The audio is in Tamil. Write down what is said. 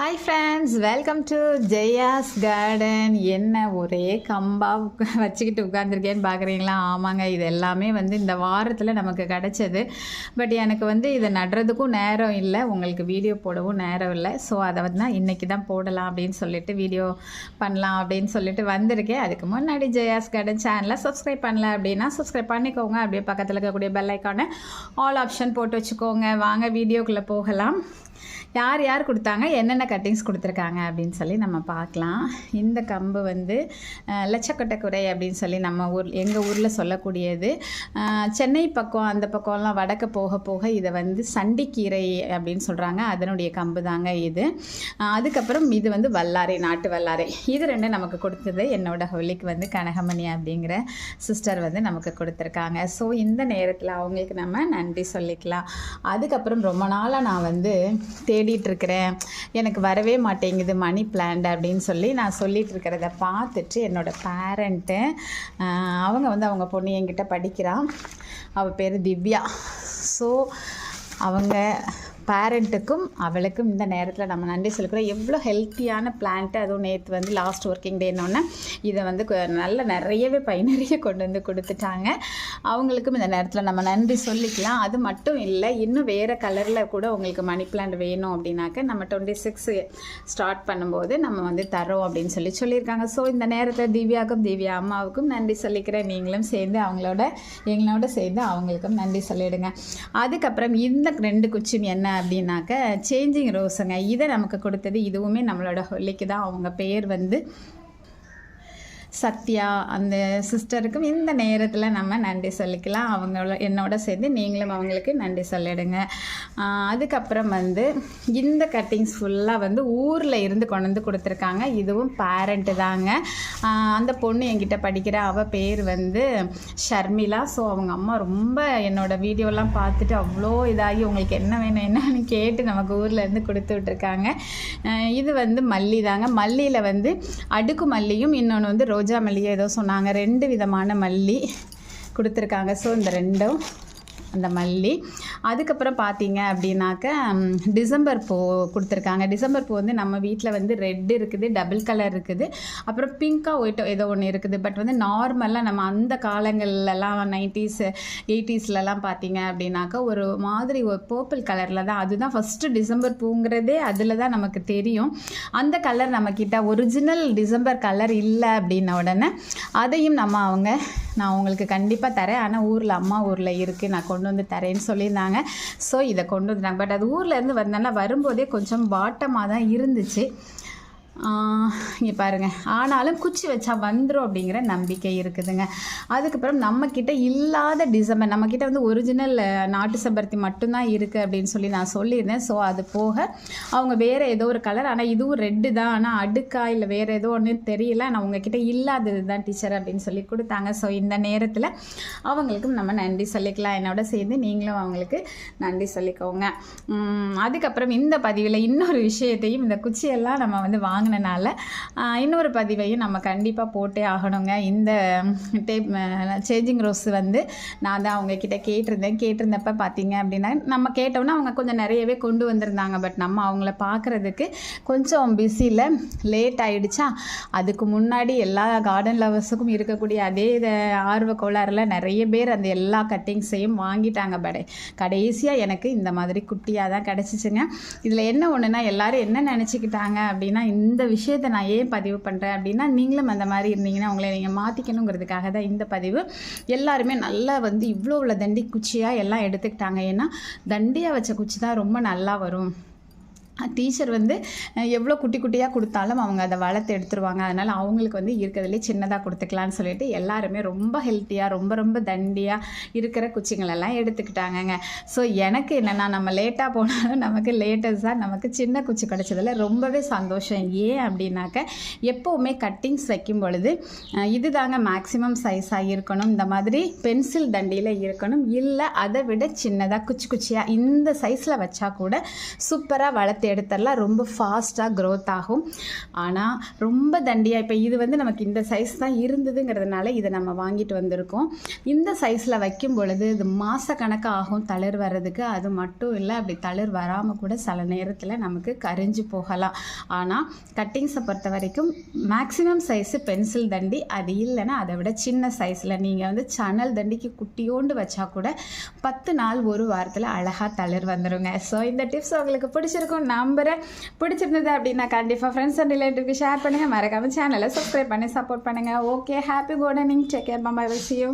Hi friends welcome to Jaya's garden என்ன ஒரே கம்பா வச்சுக்கிட்டு உட்காந்துருக்கேன்னு பார்க்குறீங்களா ஆமாங்க இது எல்லாமே வந்து இந்த வாரத்தில் நமக்கு கிடச்சது. பட் எனக்கு வந்து இதை நடுறதுக்கும் நேரம் இல்லை. உங்களுக்கு வீடியோ போடவும் நேரம் இல்லை. ஸோ அதை வந்து நான் இன்றைக்கி தான் போடலாம் அப்படின்னு சொல்லிட்டு வீடியோ பண்ணலாம் அப்படின்னு சொல்லிட்டு வந்திருக்கேன். அதுக்கு முன்னாடி ஜெயாஸ் கார்டன் சேனலை சப்ஸ்கிரைப் பண்ணல அப்படின்னா சப்ஸ்கிரைப் பண்ணிக்கோங்க. அப்படியே பக்கத்தில் இருக்கக்கூடிய பெல் ஐக்கானை ஆல் ஆப்ஷன் போட்டு வச்சுக்கோங்க. வாங்க வீடியோக்குள்ளே போகலாம். யார் யார் கொடுத்தாங்க? என்னென்ன கட்டிங்ஸ் கொடுத்துருக்காங்க? அப்படின்னு சொல்லி நம்ம பார்க்கலாம். இந்த கம்பு வந்து லட்சக்கொட்டை குறை அப்படின்னு சொல்லி நம்ம ஊர் எங்கள் ஊரில் சொல்லக்கூடியது. சென்னை பக்கம் அந்த பக்கம்லாம் வடக்க போக போக இதை வந்து சண்டிக்கீரை அப்படின்னு சொல்கிறாங்க அதனுடைய கம்பு தாங்க இது. அதுக்கப்புறம் இது வந்து வல்லாரை நாட்டு வல்லாரை. இது ரெண்டும் நமக்கு கொடுத்தது என்னோட ஹொலிக்கு வந்து கனகமணி அப்படிங்கிற சிஸ்டர் வந்து நமக்கு கொடுத்துருக்காங்க. ஸோ இந்த நேரத்தில் அவங்களுக்கு நம்ம நன்றி சொல்லிக்கலாம். அதுக்கப்புறம் ரொம்ப நாளாக நான் வந்து தேடிட்டுருக்கிறேன். எனக்கு வரவே மாட்டேங்குது மணி பிளான்ட் அப்படின்னு சொல்லி நான் சொல்லிகிட்டு இருக்கிறத பார்த்துட்டு என்னோடய பேரண்ட்டு அவங்க வந்து அவங்க பொண்ணு என்கிட்ட படிக்கிறான் அவள் பேர் திவ்யா. ஸோ அவங்க பேரண்ட்டுக்கும் அவளுக்கும் இந்த நேரத்தில் நம்ம நன்றி சொல்லிக்கிறோம். எவ்வளோ ஹெல்த்தியான பிளான்ட்டு அதுவும் நேற்று வந்து லாஸ்ட் ஒர்க்கிங் டேன்னொன்னே இதை வந்து நல்ல நிறையவே பயனறிய கொண்டு வந்து கொடுத்துட்டாங்க. அவங்களுக்கும் இந்த நேரத்தில் நம்ம நன்றி சொல்லிக்கலாம். அது மட்டும் இல்லை இன்னும் வேறு கலரில் கூட உங்களுக்கு மணி பிளான்ட் வேணும் அப்படின்னாக்க நம்ம டுவெண்ட்டி சிக்ஸ் ஸ்டார்ட் பண்ணும்போது நம்ம வந்து தரோம் அப்படின்னு சொல்லி சொல்லியிருக்காங்க. ஸோ இந்த நேரத்தில் திவ்யாவுக்கும் திவ்யா அம்மாவுக்கும் நன்றி சொல்லிக்கிறேன். நீங்களும் சேர்ந்து அவங்களோட எங்களோட சேர்ந்து அவங்களுக்கும் நன்றி சொல்லிடுங்க. அதுக்கப்புறம் இந்த ரெண்டு குச்சியும் என்ன அப்படின்னாக்க சேஞ்சிங் ரோஸுங்க இதை நமக்கு கொடுத்தது இதுவுமே நம்மளோட ஹொல்லிக்கு தான். அவங்க பேர் வந்து சத்யா அந்த சிஸ்டருக்கும் இந்த நேரத்தில் நம்ம நன்றி சொல்லிக்கலாம். அவங்கள என்னோட சேர்ந்து நீங்களும் அவங்களுக்கு நன்றி சொல்லிடுங்க. அதுக்கப்புறம் வந்து இந்த கட்டிங்ஸ் ஃபுல்லாக வந்து ஊரில் இருந்து கொண்டு வந்து கொடுத்துருக்காங்க. இதுவும் பேரண்ட்டு தாங்க. அந்த பொண்ணு என்கிட்ட படிக்கிற அவள் பேர் வந்து ஷர்மிளா. ஸோ அவங்க அம்மா ரொம்ப என்னோட வீடியோலாம் பார்த்துட்டு அவ்வளோ இதாகி உங்களுக்கு என்ன வேணும் என்னன்னு கேட்டு நமக்கு ஊரில் இருந்து கொடுத்து விட்ருக்காங்க இது வந்து மல்லி தாங்க. மல்லியில் வந்து அடுக்கு மல்லியும் இன்னொன்று வந்து ரோஜா மல்லியோ ஏதோ சொன்னாங்க. ரெண்டு விதமான மல்லி கொடுத்துருக்காங்க. ஸோ இந்த ரெண்டும் அந்த மல்லி. அதுக்கப்புறம் பார்த்தீங்க அப்படின்னாக்க டிசம்பர் பூ கொடுத்துருக்காங்க. டிசம்பர் பூ வந்து நம்ம வீட்டில் வந்து ரெட் இருக்குது டபுள் கலர் இருக்குது. அப்புறம் பிங்காக ஒயிட்டோ ஏதோ ஒன்று இருக்குது. பட் வந்து நார்மலாக நம்ம அந்த காலங்கள்லலாம் நைன்டிஸ் எயிட்டிஸ்லலாம் பார்த்தீங்க அப்படின்னாக்கா ஒரு மாதிரி ஒரு பர்பிள் கலரில் தான். அதுதான் ஃபஸ்ட்டு டிசம்பர் பூங்கிறதே அதில் தான் நமக்கு தெரியும். அந்த கலர் நம்மக்கிட்ட ஒரிஜினல் டிசம்பர் கலர் இல்லை அப்படின்ன உடனே அதையும் நம்ம அவங்க நான் உங்களுக்கு கண்டிப்பாக தரேன். ஆனால் ஊரில் அம்மா ஊரில் இருக்குது நான் கொண்டு வந்து தரேன்னு சொல்லியிருந்தாங்க. ஸோ இதை கொண்டு வந்துட்டாங்க. பட் அது ஊரில் இருந்து வந்தனால வரும்போதே கொஞ்சம் பாட்டமாக தான் இருந்துச்சு. இங்கே பாருங்கள் ஆனாலும் குச்சி வச்சா வந்துடும் அப்படிங்கிற நம்பிக்கை இருக்குதுங்க. அதுக்கப்புறம் நம்மக்கிட்ட இல்லாத டிசம்பர் நம்மக்கிட்ட வந்து ஒரிஜினல் நாட்டு செம்பருத்தி மட்டும்தான் இருக்குது அப்படின்னு சொல்லி நான் சொல்லியிருந்தேன். ஸோ அது போக அவங்க வேறு ஏதோ ஒரு கலர் ஆனால் இதுவும் ரெட்டு தான். ஆனால் அடுக்கா இல்லை வேறு ஏதோ ஒன்று தெரியல. ஆனால் உங்ககிட்ட இல்லாதது தான் டீச்சர் அப்படின்னு சொல்லி கொடுத்தாங்க. ஸோ இந்த நேரத்தில் அவங்களுக்கும் நம்ம நன்றி சொல்லிக்கலாம். என்னோட சேர்ந்து நீங்களும் அவங்களுக்கு நன்றி சொல்லிக்கோங்க. அதுக்கப்புறம் இந்த பதிவில் இன்னொரு விஷயத்தையும் இந்த குச்சியெல்லாம் நம்ம வந்து வாங்கினனால இன்னொரு பதிவையும் நம்ம கண்டிப்பாக போட்டே ஆகணுங்க. இந்த டேப் சேஞ்சிங் ரோஸ் வந்து நான் தான் அவங்கக்கிட்ட கேட்டிருந்தேன். கேட்டிருந்தப்ப பார்த்தீங்க அப்படின்னா நம்ம கேட்டோம்னா அவங்க கொஞ்சம் நிறையவே கொண்டு வந்திருந்தாங்க. பட் நம்ம அவங்கள பார்க்குறதுக்கு கொஞ்சம் பிஸியில் லேட் ஆகிடுச்சா அதுக்கு முன்னாடி எல்லா கார்டன் லவர்ஸுக்கும் இருக்கக்கூடிய அதே இதை ஆர்வ கோளாறுல நிறைய பேர் அந்த எல்லா கட்டிங்ஸையும் வாங்கிட்டாங்க. படை கடைசியாக எனக்கு இந்த மாதிரி குட்டியாக தான் கிடச்சிச்சுங்க. இதில் என்ன ஒன்றுனா எல்லோரும் என்ன நினச்சிக்கிட்டாங்க அப்படின்னா இந்த இந்த விஷயத்தை நான் ஏன் பதிவு பண்ணுறேன் அப்படின்னா நீங்களும் அந்த மாதிரி இருந்தீங்கன்னா உங்களை நீங்கள் மாற்றிக்கணுங்கிறதுக்காக தான் இந்த பதிவு. எல்லாருமே நல்லா வந்து இவ்வளோ உள்ள தண்டி குச்சியாக எல்லாம் எடுத்துக்கிட்டாங்க. ஏன்னா தண்டியாக வச்ச குச்சி தான் ரொம்ப நல்லா வரும். டீச்சர் வந்து எவ்வளோ குட்டி குட்டியாக கொடுத்தாலும் அவங்க அதை வளர்த்து எடுத்துருவாங்க. அதனால் அவங்களுக்கு வந்து இருக்கிறதுலே சின்னதாக கொடுத்துக்கலான்னு சொல்லிட்டு எல்லாருமே ரொம்ப ஹெல்த்தியாக ரொம்ப ரொம்ப தண்டியாக இருக்கிற குச்சிங்களெல்லாம் எடுத்துக்கிட்டாங்கங்க. ஸோ எனக்கு என்னென்னா நம்ம லேட்டாக போனாலும் நமக்கு லேட்டஸ்ட்டாக நமக்கு சின்ன குச்சி கிடச்சதில் ரொம்பவே சந்தோஷம். ஏன் அப்படின்னாக்க எப்போவுமே கட்டிங்ஸ் வைக்கும் பொழுது இது இதுதாங்க மேக்ஸிமம் சைஸாக இருக்கணும். இந்த மாதிரி பென்சில் தண்டியில் இருக்கணும். இல்லை அதை விட சின்னதாக குச்சி குச்சியாக இந்த சைஸில் வச்சா கூட சூப்பராக வளர்த்து எடுத்துடலாம் ரொம்ப ஃபாஸ்ட்டாக க்ரோத் ஆகும். ஆனால் ரொம்ப தண்டியாக இப்போ இது வந்து நமக்கு இந்த சைஸ் தான் இருந்ததுங்கிறதுனால இதை நம்ம வாங்கிட்டு வந்திருக்கோம். இந்த சைஸில் வைக்கும் பொழுது இது மாத ஆகும் தளிர் வர்றதுக்கு. அது மட்டும் இல்லை அப்படி தளிர் வராமல் கூட சில நேரத்தில் நமக்கு கரிஞ்சு போகலாம். ஆனால் கட்டிங்ஸை பொறுத்த வரைக்கும் மேக்ஸிமம் சைஸு பென்சில் தண்டி அது இல்லைன்னா அதை விட சின்ன சைஸில் நீங்கள் வந்து சணல் தண்டிக்கு குட்டியோண்டு வச்சா கூட பத்து நாள் ஒரு வாரத்தில் அழகாக தளிர் வந்துடுங்க ஸோ இந்த டிப்ஸ் உங்களுக்கு பிடிச்சிருக்கும் நான் நம்புகிறேன் பிடிச்சிருந்தது அப்படின்னா கண்டிப்பாக ஃப்ரெண்ட்ஸ் அண்ட் ரிலேட்டிவ்க்கு ஷேர் பண்ணுங்கள் மறக்காமல் சேனலை சப்ஸ்கிரைப் பண்ணி சப்போர்ட் பண்ணுங்கள் okay happy gardening take care Bombay will you